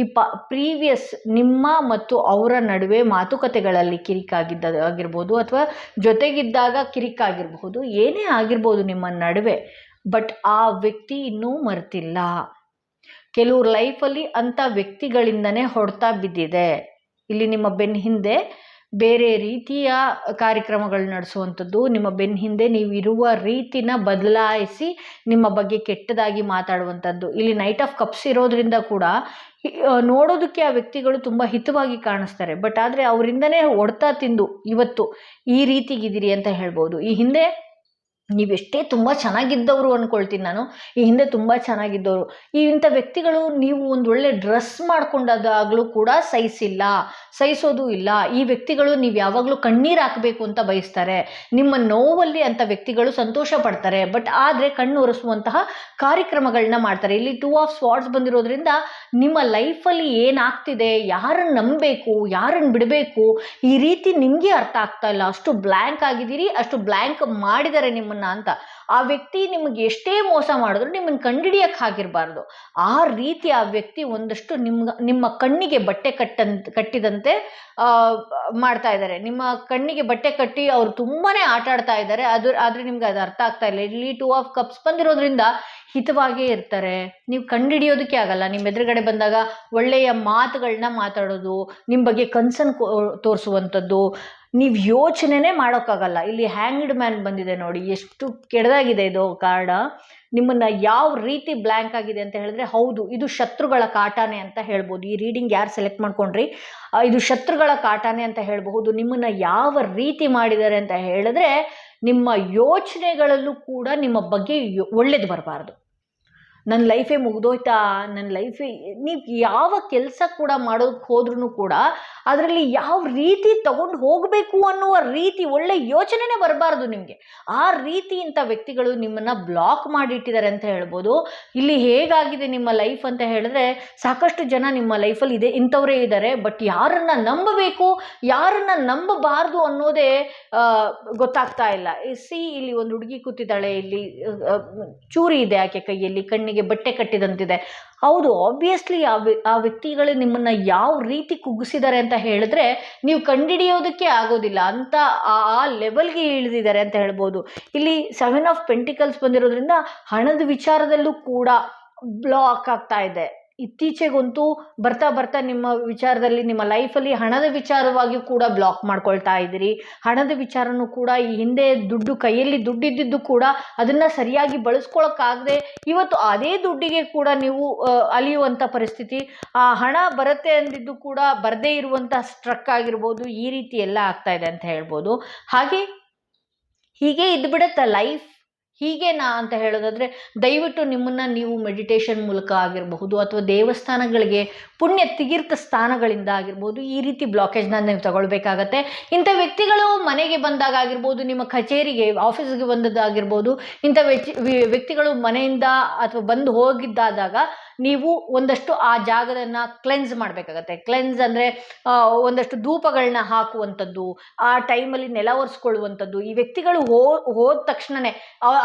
ಈ ಪ ಪ್ರೀವಿಯಸ್ ನಿಮ್ಮ ಮತ್ತು ಅವರ ನಡುವೆ ಮಾತುಕತೆಗಳಲ್ಲಿ ಕಿರಿಕಾಗಿದ್ದ, ಆಗಿರ್ಬೋದು ಅಥವಾ ಜೊತೆಗಿದ್ದಾಗ ಕಿರಿಕಾಗಿರ್ಬಹುದು ಏನೇ ಆಗಿರ್ಬೋದು ನಿಮ್ಮ ನಡುವೆ ಬಟ್ ಆ ವ್ಯಕ್ತಿ ಇನ್ನೂ ಮರೆತಿಲ್ಲ. ಕೆಲವ್ರ ಲೈಫಲ್ಲಿ ಅಂಥ ವ್ಯಕ್ತಿಗಳಿಂದನೇ ಹೊಡೆತ ಬಿದ್ದಿದೆ. ಇಲ್ಲಿ ನಿಮ್ಮ ಬೆನ್ನ ಹಿಂದೆ ಬೇರೆ ರೀತಿಯ ಕಾರ್ಯಕ್ರಮಗಳು ನಡೆಸುವಂಥದ್ದು. ನಿಮ್ಮ ಬೆನ್ನ ಹಿಂದೆ ನೀವು ಇರುವ ರೀತಿನ ಬದಲಾಯಿಸಿ ನಿಮ್ಮ ಬಗ್ಗೆ ಕೆಟ್ಟದಾಗಿ ಮಾತಾಡುವಂಥದ್ದು. ಇಲ್ಲಿ ನೈಟ್ ಆಫ್ ಕಪ್ಸ್ ಇರೋದ್ರಿಂದ ಕೂಡ ನೋಡೋದಕ್ಕೆ ಆ ವ್ಯಕ್ತಿಗಳು ತುಂಬ ಹಿತವಾಗಿ ಕಾಣಿಸ್ತಾರೆ. ಬಟ್ ಆದರೆ ಅವರಿಂದನೇ ಹೊಡ್ತಾ ತಿಂದು ಇವತ್ತು ಈ ರೀತಿಗಿದ್ದೀರಿ ಅಂತ ಹೇಳ್ಬೋದು. ಈ ಹಿಂದೆ ನೀವೆಷ್ಟೇ ತುಂಬ ಚೆನ್ನಾಗಿದ್ದವರು ಅಂದ್ಕೊಳ್ತೀನಿ ನಾನು, ಈ ಹಿಂದೆ ತುಂಬ ಚೆನ್ನಾಗಿದ್ದವರು. ಈ ಇಂಥ ವ್ಯಕ್ತಿಗಳು ನೀವು ಒಂದು ಒಳ್ಳೆ ಡ್ರೆಸ್ ಮಾಡ್ಕೊಂಡಾಗಲೂ ಕೂಡ ಸಹಿಸಿಲ್ಲ ಸಹಿಸೋದು ಇಲ್ಲ. ಈ ವ್ಯಕ್ತಿಗಳು ನೀವು ಯಾವಾಗಲೂ ಕಣ್ಣೀರು ಹಾಕಬೇಕು ಅಂತ ಬಯಸ್ತಾರೆ. ನಿಮ್ಮ ನೋವಲ್ಲಿ ಅಂಥ ವ್ಯಕ್ತಿಗಳು ಸಂತೋಷ ಪಡ್ತಾರೆ. ಬಟ್ ಆದರೆ ಕಣ್ಣು ಒರೆಸುವಂತಹ ಕಾರ್ಯಕ್ರಮಗಳನ್ನ ಮಾಡ್ತಾರೆ. ಇಲ್ಲಿ ಟೂ ಆಫ್ ಸ್ವಾಟ್ಸ್ ಬಂದಿರೋದ್ರಿಂದ ನಿಮ್ಮ ಲೈಫಲ್ಲಿ ಏನಾಗ್ತಿದೆ ಯಾರನ್ನು ನಂಬಬೇಕು ಯಾರನ್ನು ಬಿಡಬೇಕು, ಈ ರೀತಿ ನಿಮಗೆ ಅರ್ಥ ಆಗ್ತಾ ಇಲ್ಲ. ಅಷ್ಟು ಬ್ಲ್ಯಾಂಕ್ ಆಗಿದ್ದೀರಿ, ಅಷ್ಟು ಬ್ಲ್ಯಾಂಕ್ ಮಾಡಿದ್ದಾರೆ ನಿಮ್ಮನ್ನ ಅಂತ. ಆ ವ್ಯಕ್ತಿ ನಿಮಗೆ ಎಷ್ಟೇ ಮೋಸ ಮಾಡಿದ್ರು ನಿಮ್ಮನ್ನು ಕಂಡಿಡಿಯಕ್ಕೆ ಆಗಿರಬಾರ್ದು. ಆ ರೀತಿ ಆ ವ್ಯಕ್ತಿ ಒಂದಷ್ಟು ನಿಮ್ಮ ನಿಮ್ಮ ಕಣ್ಣಿಗೆ ಬಟ್ಟೆ ಕಟ್ಟಂತ ಕಟ್ಟಿದಂತೆ ಮಾಡ್ತಾ ಇದ್ದಾರೆ. ನಿಮ್ಮ ಕಣ್ಣಿಗೆ ಬಟ್ಟೆ ಕಟ್ಟಿ ಅವರು ತುಂಬಾನೇ ಆಟ ಆಡ್ತಾ ಇದ್ದಾರೆ. ಅದು, ಆದರೆ ನಿಮ್ಗೆ ಅದು ಅರ್ಥ ಆಗ್ತಾ ಇಲ್ಲ. ಇಲ್ಲಿ ಟೂ ಆಫ್ ಕಪ್ಸ್ ಬಂದಿರೋದ್ರಿಂದ ಹಿತವಾಗೇ ಇರ್ತಾರೆ. ನೀವು ಕಂಡಿಡಿಯೋದಕ್ಕೆ ಆಗಲ್ಲ. ನಿಮ್ಮ ಎದುರುಗಡೆ ಬಂದಾಗ ಒಳ್ಳೆಯ ಮಾತುಗಳನ್ನ ಮಾತಾಡೋದು, ನಿಮ್ಮ ಬಗ್ಗೆ ಕನ್ಸರ್ನ್ ತೋರಿಸುವಂಥದ್ದು ನೀವು ಯೋಚನೆನೇ ಮಾಡೋಕ್ಕಾಗಲ್ಲ. ಇಲ್ಲಿ ಹ್ಯಾಂಗ್ಡ್ ಮ್ಯಾನ್ ಬಂದಿದೆ ನೋಡಿ, ಎಷ್ಟು ಕೆಡದಾಗಿದೆ ಇದು ಕಾರ್ಡ ನಿಮ್ಮನ್ನು ಯಾವ ರೀತಿ ಬ್ಲ್ಯಾಂಕ್ ಆಗಿದೆ ಅಂತ ಹೇಳಿದ್ರೆ, ಹೌದು, ಇದು ಶತ್ರುಗಳ ಕಾಟಾನೆ ಅಂತ ಹೇಳ್ಬೋದು. ಈ ರೀಡಿಂಗ್ ಯಾರು ಸೆಲೆಕ್ಟ್ ಮಾಡ್ಕೊಂಡ್ರಿ? ಇದು ಶತ್ರುಗಳ ಕಾಟಾನೆ ಅಂತ ಹೇಳಬಹುದು. ನಿಮ್ಮನ್ನು ಯಾವ ರೀತಿ ಮಾಡಿದ್ದಾರೆ ಅಂತ ಹೇಳಿದ್ರೆ, ನಿಮ್ಮ ಯೋಚನೆಗಳಲ್ಲೂ ಕೂಡ ನಿಮ್ಮ ಬಗ್ಗೆ ಒಳ್ಳೇದು ಬರಬಾರ್ದು. ನನ್ನ ಲೈಫೇ ಮುಗ್ದೋಯ್ತಾ ನನ್ನ ಲೈಫೇ, ನೀವು ಯಾವ ಕೆಲಸ ಕೂಡ ಮಾಡೋದಕ್ಕೆ ಹೋದ್ರೂ ಕೂಡ ಅದರಲ್ಲಿ ಯಾವ ರೀತಿ ತಗೊಂಡು ಹೋಗಬೇಕು ಅನ್ನುವ ರೀತಿ, ಒಳ್ಳೆ ಯೋಚನೆನೇ ಬರಬಾರ್ದು ನಿಮಗೆ. ಆ ರೀತಿ ಇಂಥ ವ್ಯಕ್ತಿಗಳು ನಿಮ್ಮನ್ನು ಬ್ಲಾಕ್ ಮಾಡಿಟ್ಟಿದ್ದಾರೆ ಅಂತ ಹೇಳ್ಬೋದು. ಇಲ್ಲಿ ಹೇಗಾಗಿದೆ ನಿಮ್ಮ ಲೈಫ್ ಅಂತ ಹೇಳಿದ್ರೆ, ಸಾಕಷ್ಟು ಜನ ನಿಮ್ಮ ಲೈಫಲ್ಲಿ ಇದೆ, ಇಂಥವರೇ ಇದ್ದಾರೆ ಬಟ್ ಯಾರನ್ನ ನಂಬಬೇಕು, ಯಾರನ್ನ ನಂಬಬಾರ್ದು ಅನ್ನೋದೇ ಗೊತ್ತಾಗ್ತಾ ಇಲ್ಲ. ಸಿ, ಇಲ್ಲಿ ಒಂದು ಹುಡುಗಿ ಕೂತಿದ್ದಾಳೆ, ಇಲ್ಲಿ ಚೂರಿ ಇದೆ ಆಕೆ ಕೈಯಲ್ಲಿ, ಕಣ್ಣಿಗೆ ಬಟ್ಟೆ ಕಟ್ಟಿದಂತಿದೆ. ಹೌದು ಆಬ್ವಿಯಸ್ಲಿ ಆ ವ್ಯ- ಆ ವ್ಯಕ್ತಿಗಳು ನಿಮ್ಮನ್ನ ಯಾವ ರೀತಿ ಕುಗ್ಗಿಸಿದ್ದಾರೆ ಅಂತ ಹೇಳಿದ್ರೆ ನೀವು ಕಂಡಿಡಿಯೋದಕ್ಕೆ ಆಗೋದಿಲ್ಲ. ಅಂತ ಆ ಆ ಲೆವೆಲ್ಗೆ ಇಳಿದಿದ್ದಾರೆ ಅಂತ ಹೇಳ್ಬೋದು. ಇಲ್ಲಿ ಸೆವೆನ್ ಆಫ್ ಪೆಂಟಿಕಲ್ಸ್ ಬಂದಿರೋದ್ರಿಂದ ಹಣದ ವಿಚಾರದಲ್ಲೂ ಕೂಡ ಬ್ಲಾಕ್ ಆಗ್ತಾ ಇದೆ. ಇತ್ತೀಚೆಗಂತೂ ಬರ್ತಾ ಬರ್ತಾ ನಿಮ್ಮ ವಿಚಾರದಲ್ಲಿ ನಿಮ್ಮ ಲೈಫಲ್ಲಿ ಹಣದ ವಿಚಾರವಾಗಿ ಕೂಡ ಬ್ಲಾಕ್ ಮಾಡ್ಕೊಳ್ತಾ ಇದ್ದೀರಿ. ಹಣದ ವಿಚಾರನೂ ಕೂಡ ಈ ಹಿಂದೆ ದುಡ್ಡು ಕೈಯಲ್ಲಿ ದುಡ್ಡಿದ್ದು ಕೂಡ ಅದನ್ನು ಸರಿಯಾಗಿ ಬಳಸ್ಕೊಳಕ್ಕಾಗದೆ ಇವತ್ತು ಅದೇ ದುಡ್ಡಿಗೆ ಕೂಡ ನೀವು ಅಲಿಯುವಂಥ ಪರಿಸ್ಥಿತಿ. ಆ ಹಣ ಬರುತ್ತೆ ಅಂದಿದ್ದು ಕೂಡ ಬರದೇ ಇರುವಂಥ ಸ್ಟ್ರಕ್ ಆಗಿರ್ಬೋದು ಈ ರೀತಿ ಎಲ್ಲ ಆಗ್ತಾ ಇದೆ ಅಂತ ಹೇಳ್ಬೋದು. ಹಾಗೆ ಹೀಗೆ ಇದ್ಬಿಡುತ್ತೆ ಲೈಫ್ ಹೀಗೇನಾ ಅಂತ ಹೇಳೋದಾದರೆ, ದಯವಿಟ್ಟು ನಿಮ್ಮನ್ನ ನೀವು ಮೆಡಿಟೇಷನ್ ಮೂಲಕ ಆಗಿರಬಹುದು ಅಥವಾ ದೇವಸ್ಥಾನಗಳಿಗೆ ಪುಣ್ಯ ತೀರ್ಥ ಸ್ಥಾನಗಳಿಂದ ಆಗಿರ್ಬೋದು, ಈ ರೀತಿ ಬ್ಲಾಕೇಜ್ನ ನೀವು ತಗೊಳ್ಬೇಕಾಗತ್ತೆ. ಇಂಥ ವ್ಯಕ್ತಿಗಳು ಮನೆಗೆ ಬಂದಾಗ ಆಗಿರ್ಬೋದು, ನಿಮ್ಮ ಕಚೇರಿಗೆ ಆಫೀಸ್ಗೆ ಬಂದದ್ದಾಗಿರ್ಬೋದು ಇಂಥ ವ್ಯಕ್ತಿ, ವ್ಯಕ್ತಿಗಳು ಮನೆಯಿಂದ ಅಥವಾ ಬಂದು ಹೋಗಿದ್ದಾದಾಗ ನೀವು ಒಂದಷ್ಟು ಆ ಜಾಗದನ್ನು ಕ್ಲೆನ್ಸ್ ಮಾಡಬೇಕಾಗತ್ತೆ. ಕ್ಲೆನ್ಸ್ ಅಂದರೆ ಒಂದಷ್ಟು ಧೂಪಗಳನ್ನ ಹಾಕುವಂಥದ್ದು, ಆ ಟೈಮಲ್ಲಿ ನೆಲ ಒರೆಸ್ಕೊಳ್ಳುವಂಥದ್ದು, ಈ ವ್ಯಕ್ತಿಗಳು ಹೋದ ತಕ್ಷಣವೇ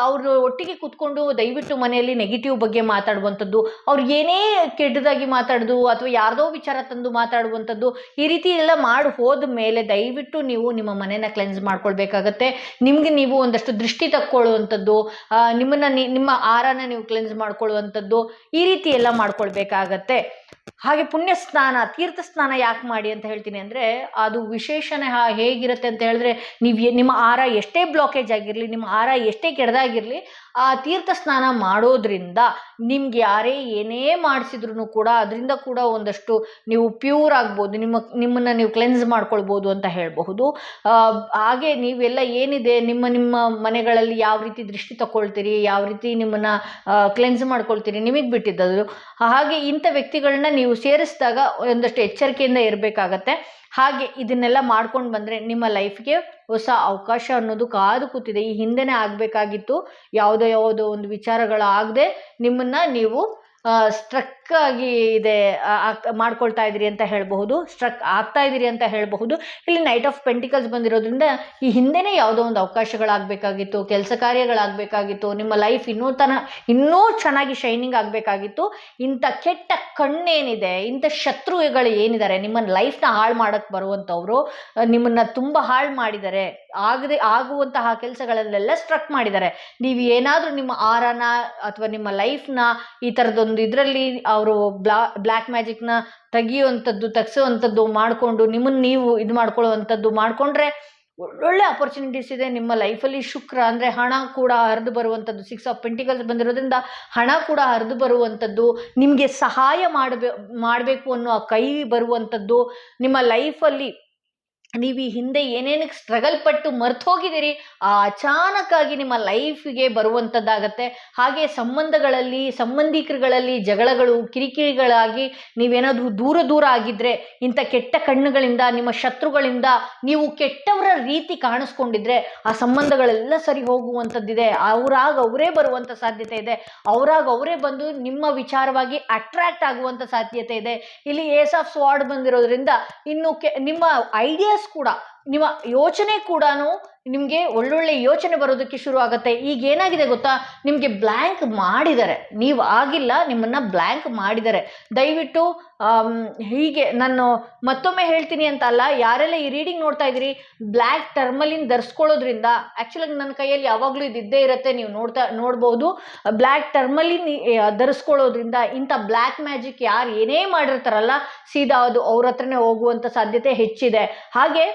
ಅವರು ಒಟ್ಟಿಗೆ ಕೂತ್ಕೊಂಡು ದಯವಿಟ್ಟು ಮನೆಯಲ್ಲಿ ನೆಗೆಟಿವ್ ಬಗ್ಗೆ ಮಾತಾಡುವಂಥದ್ದು, ಅವ್ರು ಏನೇ ಕೆಟ್ಟದಾಗಿ ಮಾತಾಡೋದು ಅಥವಾ ಯಾರ್ದೋ ವಿಚಾರ ತಂದು ಮಾತಾಡುವಂಥದ್ದು, ಈ ರೀತಿ ಎಲ್ಲ ಮಾಡಿ ಹೋದ ಮೇಲೆ ದಯವಿಟ್ಟು ನೀವು ನಿಮ್ಮ ಮನೇನ ಕ್ಲೆನ್ಸ್ ಮಾಡ್ಕೊಳ್ಬೇಕಾಗತ್ತೆ. ನಿಮಗೆ ನೀವು ಒಂದಷ್ಟು ದೃಷ್ಟಿ ತಕ್ಕೊಳ್ಳುವಂಥದ್ದು ನಿಮ್ಮನ್ನು ನಿಮ್ಮ ಆಹಾರನ ನೀವು ಕ್ಲೆನ್ಸ್ ಮಾಡ್ಕೊಳ್ಳುವಂಥದ್ದು, ಈ ರೀತಿ ಎಲ್ಲ ಮಾಡ್ಕೊಳ್ಬೇಕಾಗತ್ತೆ. ಹಾಗೆ ಪುಣ್ಯ ಸ್ನಾನ ತೀರ್ಥ ಸ್ನಾನ ಯಾಕೆ ಮಾಡಿ ಅಂತ ಹೇಳ್ತೀನಿ ಅಂದರೆ, ಅದು ವಿಶೇಷಣೆ ಹೇಗಿರುತ್ತೆ ಅಂತ ಹೇಳಿದ್ರೆ, ನೀವು ನಿಮ್ಮ ಆರ ಎಷ್ಟೇ ಬ್ಲಾಕೇಜ್ ಆಗಿರಲಿ, ನಿಮ್ಮ ಆರ ಎಷ್ಟೇ ಕೆಡದಾಗಿರಲಿ, ಆ ತೀರ್ಥ ಸ್ನಾನ ಮಾಡೋದ್ರಿಂದ ನಿಮ್ಗೆ ಯಾರೇ ಏನೇ ಮಾಡಿಸಿದ್ರು ಕೂಡ ಅದರಿಂದ ಕೂಡ ಒಂದಷ್ಟು ನೀವು ಪ್ಯೂರ್ ಆಗ್ಬೋದು, ನಿಮ್ಮ, ನಿಮ್ಮನ್ನು ನೀವು ಕ್ಲೆನ್ಸ್ ಮಾಡ್ಕೊಳ್ಬೋದು ಅಂತ ಹೇಳಬಹುದು. ಹಾಗೆ ನೀವೆಲ್ಲ ಏನಿದೆ, ನಿಮ್ಮ ನಿಮ್ಮ ಮನೆಗಳಲ್ಲಿ ಯಾವ ರೀತಿ ದೃಷ್ಟಿ ತಗೊಳ್ತೀರಿ ಯಾವ ರೀತಿ ನಿಮ್ಮನ್ನು ಕ್ಲೆನ್ಸ್ ಮಾಡ್ಕೊಳ್ತೀರಿ ನಿಮಗೆ ಬಿಟ್ಟಿದ್ದದು ಹಾಗೆ ಇಂಥ ವ್ಯಕ್ತಿಗಳನ್ನ ನೀವು ಸೇರಿಸಿದಾಗ ಒಂದಷ್ಟು ಎಚ್ಚರಿಕೆಯಿಂದ ಇರಬೇಕಾಗತ್ತೆ. ಹಾಗೆ ಇದನ್ನೆಲ್ಲ ಮಾಡ್ಕೊಂಡು ಬಂದರೆ ನಿಮ್ಮ ಲೈಫ್ಗೆ ಹೊಸ ಅವಕಾಶ ಅನ್ನೋದು ಕಾದು ಕೂತಿದೆ. ಈ ಹಿಂದೆನೇ ಆಗಬೇಕಾಗಿತ್ತು ಯಾವುದೋ ಯಾವುದೋ ಒಂದು ವಿಚಾರಗಳಾಗದೆ ನಿಮ್ಮನ್ನು ನೀವು ಸ್ಟ್ರಕ್ ಆಗಿ ಇದೆ ಮಾಡ್ಕೊಳ್ತಾ ಇದ್ದೀರಿ ಅಂತ ಹೇಳಬಹುದು ಸ್ಟ್ರಕ್ ಆಗ್ತಾ ಇದ್ದೀರಿ ಅಂತ ಹೇಳಬಹುದು. ಇಲ್ಲಿ ನೈಟ್ ಆಫ್ ಪೆಂಟಿಕಲ್ಸ್ ಬಂದಿರೋದ್ರಿಂದ ಈ ಹಿಂದೆನೇ ಯಾವುದೋ ಒಂದು ಅವಕಾಶಗಳಾಗಬೇಕಾಗಿತ್ತು, ಕೆಲಸ ಕಾರ್ಯಗಳಾಗಬೇಕಾಗಿತ್ತು, ನಿಮ್ಮ ಲೈಫ್ ಇನ್ನೂ ತನ, ಇನ್ನೂ ಚೆನ್ನಾಗಿ ಶೈನಿಂಗ್ ಆಗಬೇಕಾಗಿತ್ತು. ಇಂಥ ಕೆಟ್ಟ ಕಣ್ಣೇನಿದೆ, ಇಂಥ ಶತ್ರುಗಳು ಏನಿದ್ದಾರೆ, ನಿಮ್ಮ ಲೈಫ್ನ ಹಾಳು ಮಾಡೋಕ್ಕೆ ಬರುವಂಥವ್ರು ನಿಮ್ಮನ್ನು ನಿಮ್ಮನ್ನ ತುಂಬ ಹಾಳು ಮಾಡಿದ್ದಾರೆ ಆಗದೆ, ಆಗುವಂತಹ ಕೆಲಸಗಳಲ್ಲೆಲ್ಲ ಸ್ಟ್ರಕ್ ಮಾಡಿದ್ದಾರೆ ನೀವು ಏನಾದರೂ ನಿಮ್ಮ ಆರನ ಅಥವಾ ನಿಮ್ಮ ಲೈಫ್ನ ಈ ಥರದೊಂದು ಇದರಲ್ಲಿ ಅವರು ಬ್ಲಾ ಬ್ಲ್ಯಾಕ್ ಮ್ಯಾಜಿಕ್ನ ತೆಗಿಯುವಂಥದ್ದು ತಗ್ಸುವಂಥದ್ದು ಮಾಡಿಕೊಂಡು ನಿಮ್ಮನ್ನು ನೀವು ಇದು ಮಾಡ್ಕೊಳ್ಳುವಂಥದ್ದು ಮಾಡಿಕೊಂಡ್ರೆ ಒಳ್ಳೊಳ್ಳೆ ಅಪರ್ಚುನಿಟೀಸ್ ಇದೆ. ನಿಮ್ಮ ಲೈಫಲ್ಲಿ ಶುಕ್ರ ಅಂದರೆ ಹಣ ಕೂಡ ಹರಿದು ಬರುವಂಥದ್ದು ಸಿಕ್ಸ್ ಆಫ್ ಪೆಂಟಿಕಲ್ಸ್ ಬಂದಿರೋದ್ರಿಂದ ಹಣ ಕೂಡ ಹರಿದು ಬರುವಂಥದ್ದು ನಿಮಗೆ ಸಹಾಯ ಮಾಡಬೇ, ಮಾಡಬೇಕು ಅನ್ನೋ ಕೈ ಬರುವಂಥದ್ದು ನಿಮ್ಮ ಲೈಫಲ್ಲಿ ನೀವು ಈ ಹಿಂದೆ ಏನೇನಕ್ಕೆ ಸ್ಟ್ರಗಲ್ ಪಟ್ಟು ಮರ್ತು ಹೋಗಿದ್ದೀರಿ, ಆ ಅಚಾನಕ್ಕಾಗಿ ನಿಮ್ಮ ಲೈಫಿಗೆ ಬರುವಂಥದ್ದಾಗತ್ತೆ ಹಾಗೆ ಸಂಬಂಧಗಳಲ್ಲಿ, ಸಂಬಂಧಿಕರುಗಳಲ್ಲಿ ಜಗಳಗಳು, ಕಿರಿಕಿರಿಗಳಾಗಿ ನೀವೇನಾದರೂ ದೂರ ದೂರ ಆಗಿದ್ದರೆ ಇಂಥ ಕೆಟ್ಟ ಕಣ್ಣುಗಳಿಂದ, ನಿಮ್ಮ ಶತ್ರುಗಳಿಂದ ನೀವು ಕೆಟ್ಟವರ ರೀತಿ ಕಾಣಿಸ್ಕೊಂಡಿದ್ರೆ, ಆ ಸಂಬಂಧಗಳೆಲ್ಲ ಸರಿ ಹೋಗುವಂಥದ್ದಿದೆ. ಅವರಾಗ ಅವರೇ ಬರುವಂಥ ಸಾಧ್ಯತೆ ಇದೆ. ಅವರಾಗ ಅವರೇ ಬಂದು ನಿಮ್ಮ ವಿಚಾರವಾಗಿ ಅಟ್ರಾಕ್ಟ್ ಆಗುವಂಥ ಸಾಧ್ಯತೆ ಇದೆ. ಇಲ್ಲಿ ಏಸ್ ಆಫ್ ಸ್ವಾರ್ಡ್ ಬಂದಿರೋದ್ರಿಂದ, ಇನ್ನು ಕೆ, ನಿಮ್ಮ ಐಡಿಯಾಸ್ ಕೂಡ ನಿಮ್ಮ ಯೋಚನೆ ಕೂಡ ನಿಮಗೆ ಒಳ್ಳೊಳ್ಳೆ ಯೋಚನೆ ಬರೋದಕ್ಕೆ ಶುರು ಆಗುತ್ತೆ. ಈಗ ಏನಾಗಿದೆ ಗೊತ್ತಾ? ನಿಮಗೆ ಬ್ಲ್ಯಾಂಕ್ ಮಾಡಿದ್ದಾರೆ. ನೀವು ಆಗಿಲ್ಲ, ನಿಮ್ಮನ್ನು ಬ್ಲ್ಯಾಂಕ್ ಮಾಡಿದ್ದಾರೆ. ದಯವಿಟ್ಟು ಹೀಗೆ ನಾನು ಮತ್ತೊಮ್ಮೆ ಹೇಳ್ತೀನಿ ಅಂತ ಅಲ್ಲ, ಯಾರೆಲ್ಲ ಈ ರೀಡಿಂಗ್ ನೋಡ್ತಾ ಇದ್ದೀರಿ, ಬ್ಲ್ಯಾಕ್ ಟರ್ಮಲಿನ್ ಧರಿಸ್ಕೊಳ್ಳೋದ್ರಿಂದ ಆ್ಯಕ್ಚುಲಾಗಿ ನನ್ನ ಕೈಯಲ್ಲಿ ಯಾವಾಗಲೂ ಇದ್ದೇ ಇರುತ್ತೆ, ನೀವು ನೋಡ್ತಾ, ನೋಡ್ಬೋದು. ಬ್ಲ್ಯಾಕ್ ಟರ್ಮಲಿನ್ ಧರಿಸ್ಕೊಳ್ಳೋದ್ರಿಂದ ಇಂಥ ಬ್ಲ್ಯಾಕ್ ಮ್ಯಾಜಿಕ್ ಯಾರು ಏನೇ ಮಾಡಿರ್ತಾರಲ್ಲ, ಸೀದಾ ಅದು ಅವ್ರ ಹತ್ರನೇ ಹೋಗುವಂಥ ಸಾಧ್ಯತೆ ಹೆಚ್ಚಿದೆ. ಹಾಗೆ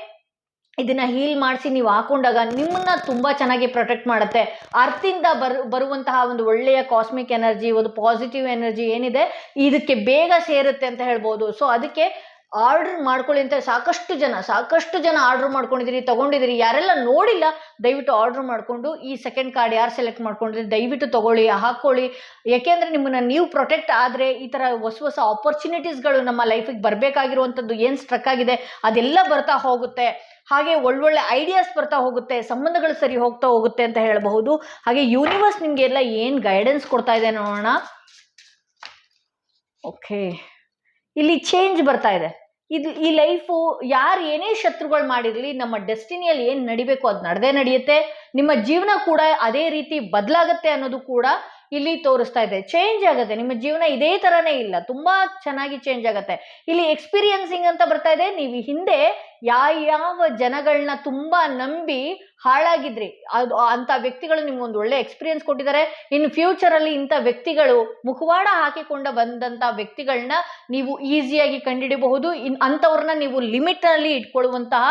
ಇದನ್ನ ಹೀಲ್ ಮಾಡಿಸಿ ನೀವು ಹಾಕೊಂಡಾಗ ನಿಮ್ಮನ್ನ ತುಂಬ ಚೆನ್ನಾಗಿ ಪ್ರೊಟೆಕ್ಟ್ ಮಾಡುತ್ತೆ. ಅರ್ಥಿಂದ ಬರು, ಬರುವಂತಹ ಒಂದು ಒಳ್ಳೆಯ ಕಾಸ್ಮಿಕ್ ಎನರ್ಜಿ ಒಂದು ಪಾಸಿಟಿವ್ ಎನರ್ಜಿ ಏನಿದೆ, ಇದಕ್ಕೆ ಬೇಗ ಸೇರುತ್ತೆ ಅಂತ ಹೇಳ್ಬೋದು. ಸೊ ಅದಕ್ಕೆ ಆರ್ಡರ್ ಮಾಡ್ಕೊಳ್ಳಿ ಅಂತ ಸಾಕಷ್ಟು ಜನ ಸಾಕಷ್ಟು ಜನ ಆರ್ಡರ್ ಮಾಡ್ಕೊಂಡಿದ್ದೀರಿ, ತಗೊಂಡಿದ್ದೀರಿ, ಯಾರೆಲ್ಲ ನೋಡಿಲ್ಲ, ದಯವಿಟ್ಟು ಆರ್ಡರ್ ಮಾಡಿಕೊಂಡು ಈ ಸೆಕೆಂಡ್ ಕಾರ್ಡ್ ಯಾರು ಸೆಲೆಕ್ಟ್ ಮಾಡ್ಕೊಂಡಿದ್ದೀರಿ, ದಯವಿಟ್ಟು ತಗೊಳ್ಳಿ, ಹಾಕ್ಕೊಳ್ಳಿ. ಯಾಕೆಂದರೆ ನಿಮ್ಮನ್ನು ನೀವು ಪ್ರೊಟೆಕ್ಟ್ ಆದರೆ ಈ ಥರ ಹೊಸ ಹೊಸ ಆಪರ್ಚುನಿಟೀಸ್ಗಳು ನಮ್ಮ ಲೈಫಿಗೆ ಬರಬೇಕಾಗಿರುವಂಥದ್ದು ಏನು ಸ್ಟ್ರಕ್ ಆಗಿದೆ, ಅದೆಲ್ಲ ಬರ್ತಾ ಹೋಗುತ್ತೆ. ಹಾಗೆ ಒಳ್ಳೊಳ್ಳೆ ಐಡಿಯಾಸ್ ಬರ್ತಾ ಹೋಗುತ್ತೆ, ಸಂಬಂಧಗಳು ಸರಿ ಹೋಗ್ತಾ ಹೋಗುತ್ತೆ ಅಂತ ಹೇಳಬಹುದು. ಹಾಗೆ ಯೂನಿವರ್ಸ್ ನಿಮಗೆಲ್ಲ ಏನು ಗೈಡೆನ್ಸ್ ಕೊಡ್ತಾ ಇದೆ ನೋಡೋಣ. ಓಕೆ ಇಲ್ಲಿ ಚೇಂಜ್ ಬರ್ತಾ ಇದೆ. ಇದು ಈ ಲೈಫು ಯಾರು ಏನೇ ಶತ್ರುಗಳು ಮಾಡಿರಲಿ, ನಮ್ಮ ಡೆಸ್ಟಿನಿಯಲ್ಲಿ ಏನು ನಡಿಬೇಕು ಅದು ನಡೆದೇ ನಡೆಯುತ್ತೆ. ನಿಮ್ಮ ಜೀವನ ಕೂಡ ಅದೇ ರೀತಿ ಬದಲಾಗತ್ತೆ ಅನ್ನೋದು ಕೂಡ ಇಲ್ಲಿ ತೋರಿಸ್ತಾ ಇದೆ. ಚೇಂಜ್ ಆಗುತ್ತೆ. ನಿಮ್ಮ ಜೀವನ ಇದೇ ತರನೇ ಇಲ್ಲ. ತುಂಬಾ ಚೆನ್ನಾಗಿ ಚೇಂಜ್ ಆಗುತ್ತೆ. ಇಲ್ಲಿ ಎಕ್ಸ್ಪೀರಿಯನ್ಸಿಂಗ್ ಅಂತ ಬರ್ತಾ ಇದೆ. ನೀವು ಹಿಂದೆ ಯಾವ ಜನಗಳನ್ನ ತುಂಬಾ ನಂಬಿ ಹಾಳಾಗಿದ್ರಿ. ಅದು ಅಂತ ವ್ಯಕ್ತಿಗಳು ನಿಮ್ಗೊಂದು ಒಳ್ಳೆ ಎಕ್ಸ್ಪೀರಿಯನ್ಸ್ ಕೊಟ್ಟಿದ್ದಾರೆ. ಇನ್ ಫ್ಯೂಚರ್ ಅಲ್ಲಿ ಇಂಥ ವ್ಯಕ್ತಿಗಳು ಮುಖವಾಡ ಹಾಕಿಕೊಂಡ ಬಂದಂತ ವ್ಯಕ್ತಿಗಳನ್ನ ನೀವು ಈಸಿಯಾಗಿ ಕಂಡುಹಿಡಬಹುದು ಇನ್ ಅಂಥವ್ರನ್ನ ನೀವು ಲಿಮಿಟ್ನಲ್ಲಿ ಇಟ್ಕೊಳ್ಳುವಂತಹ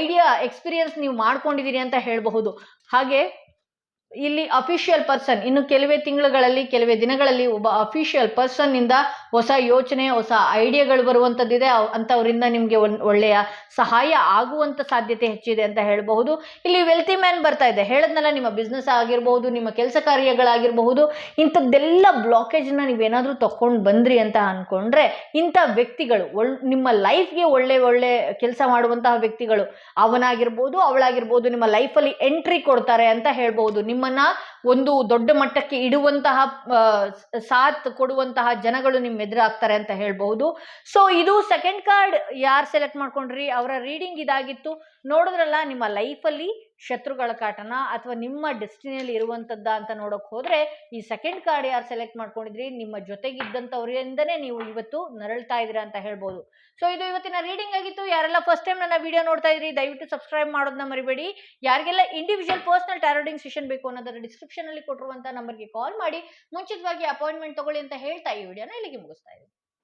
ಐಡಿಯಾ ಎಕ್ಸ್ಪೀರಿಯನ್ಸ್ ನೀವು ಮಾಡ್ಕೊಂಡಿದ್ದೀರಿ ಅಂತ ಹೇಳಬಹುದು. ಹಾಗೆ ಇಲ್ಲಿ ಅಫಿಷಿಯಲ್ ಪರ್ಸನ್ ಇನ್ನು ಕೆಲವೇ ತಿಂಗಳುಗಳಲ್ಲಿ, ಕೆಲವೇ ದಿನಗಳಲ್ಲಿ ಒಬ್ಬ ಅಫಿಷಿಯಲ್ ಪರ್ಸನ್ ಇಂದ ಹೊಸ ಯೋಚನೆ, ಹೊಸ ಐಡಿಯಾಗಳು ಬರುವಂಥದ್ದಿದೆ ಅಂಥವರಿಂದ ನಿಮಗೆ ಒಳ್ಳೆಯ ಸಹಾಯ ಆಗುವಂತ ಸಾಧ್ಯತೆ ಹೆಚ್ಚಿದೆ ಅಂತ ಹೇಳಬಹುದು. ಇಲ್ಲಿ ವೆಲ್ತಿ ಮ್ಯಾನ್ ಬರ್ತಾ ಇದೆ. ಹೇಳದ್ನಲ್ಲ, ನಿಮ್ಮ ಬಿಸ್ನೆಸ್ ಆಗಿರಬಹುದು, ನಿಮ್ಮ ಕೆಲಸ ಕಾರ್ಯಗಳಾಗಿರಬಹುದು, ಇಂಥದ್ದೆಲ್ಲ ಬ್ಲಾಕೇಜ್ನ ನೀವೇನಾದರೂ ತಕೊಂಡು ಬಂದ್ರಿ ಅಂತ ಅನ್ಕೊಂಡ್ರೆ, ಇಂಥ ವ್ಯಕ್ತಿಗಳು, ಒಳ್, ನಿಮ್ಮ ಲೈಫ್ಗೆ ಒಳ್ಳೆ ಒಳ್ಳೆ ಕೆಲಸ ಮಾಡುವಂತಹ ವ್ಯಕ್ತಿಗಳು, ಅವನಾಗಿರ್ಬೋದು, ಅವಳಾಗಿರ್ಬೋದು, ನಿಮ್ಮ ಲೈಫಲ್ಲಿ ಎಂಟ್ರಿ ಕೊಡ್ತಾರೆ ಅಂತ ಹೇಳ್ಬೋದು ನಿಮ್ಮನ್ನ ಒಂದು ದೊಡ್ಡ ಮಟ್ಟಕ್ಕೆ ಇಡುವಂತಹ ಸಾಥ್ ಕೊಡುವಂತಹ ಜನಗಳು ನಿಮ್ಮ ಎದುರಾಗ್ತಾರೆ ಅಂತ ಹೇಳ್ಬಹುದು. ಸೊ ಇದು ಸೆಕೆಂಡ್ ಕಾರ್ಡ್ ಯಾರು ಸೆಲೆಕ್ಟ್ ಮಾಡ್ಕೊಂಡ್ರಿ? ಅವರ ರೀಡಿಂಗ್ ಇದಾಗಿತ್ತು. ನೋಡಿದ್ರಲ್ಲ, ನಿಮ್ಮ ಲೈಫಲ್ಲಿ ಶತ್ರುಗಳ ಕಾಟನ ಅಥವಾ ನಿಮ್ಮ ಡೆಸ್ಟಿನಿಯಲ್ಲಿ ಇರುವಂಥದ್ದ ಅಂತ ನೋಡೋಕೆ ಹೋದರೆ, ಈ ಸೆಕೆಂಡ್ ಕಾರ್ಡ್ ಯಾರು ಸೆಲೆಕ್ಟ್ ಮಾಡ್ಕೊಂಡಿದ್ರಿ? ನಿಮ್ಮ ಜೊತೆಗಿದ್ದಂಥವ್ರಿಂದನೇ ನೀವು ಇವತ್ತು ನರಳ್ತಾ ಇದ್ದೀರಾ ಅಂತ ಹೇಳ್ಬೋದು. ಸೊ ಇದು ಇವತ್ತಿನ ರೀಡಿಂಗ್ ಆಗಿತ್ತು. ಯಾರೆಲ್ಲ ಫಸ್ಟ್ ಟೈಮ್ ನನ್ನ ವಿಡಿಯೋ ನೋಡ್ತಾ ಇದ್ರಿ, ದಯವಿಟ್ಟು ಸಬ್ಸ್ಕ್ರೈಬ್ ಮಾಡೋದನ್ನ ಮರಿಬೇಡಿ. ಯಾರಿಗೆಲ್ಲ ಇಂಡಿವಿಜುವಲ್ ಪರ್ಸನಲ್ ಟ್ಯಾರೋಡಿಂಗ್ ಸೆಷನ್ ಬೇಕು ಅನ್ನೋದರ ಡಿಸ್ಕ್ರಿಪ್ಷನ್ ಅಲ್ಲಿ ಕೊಟ್ಟಿರುವಂತ ನಂಬರ್ಗೆ ಕಾಲ್ ಮಾಡಿ. ಮುಂಚಿತವಾಗಿ ಅಪಾಯಿಂಟ್ಮೆಂಟ್ ತಗೊಳ್ಳಿ ಅಂತ ಹೇಳ್ತಾ ಈ ವಿಡಿಯೋನ ಇಲ್ಲಿಗೆ ಮುಗಿಸ್ತಾ ಇದ್ದೀನಿ.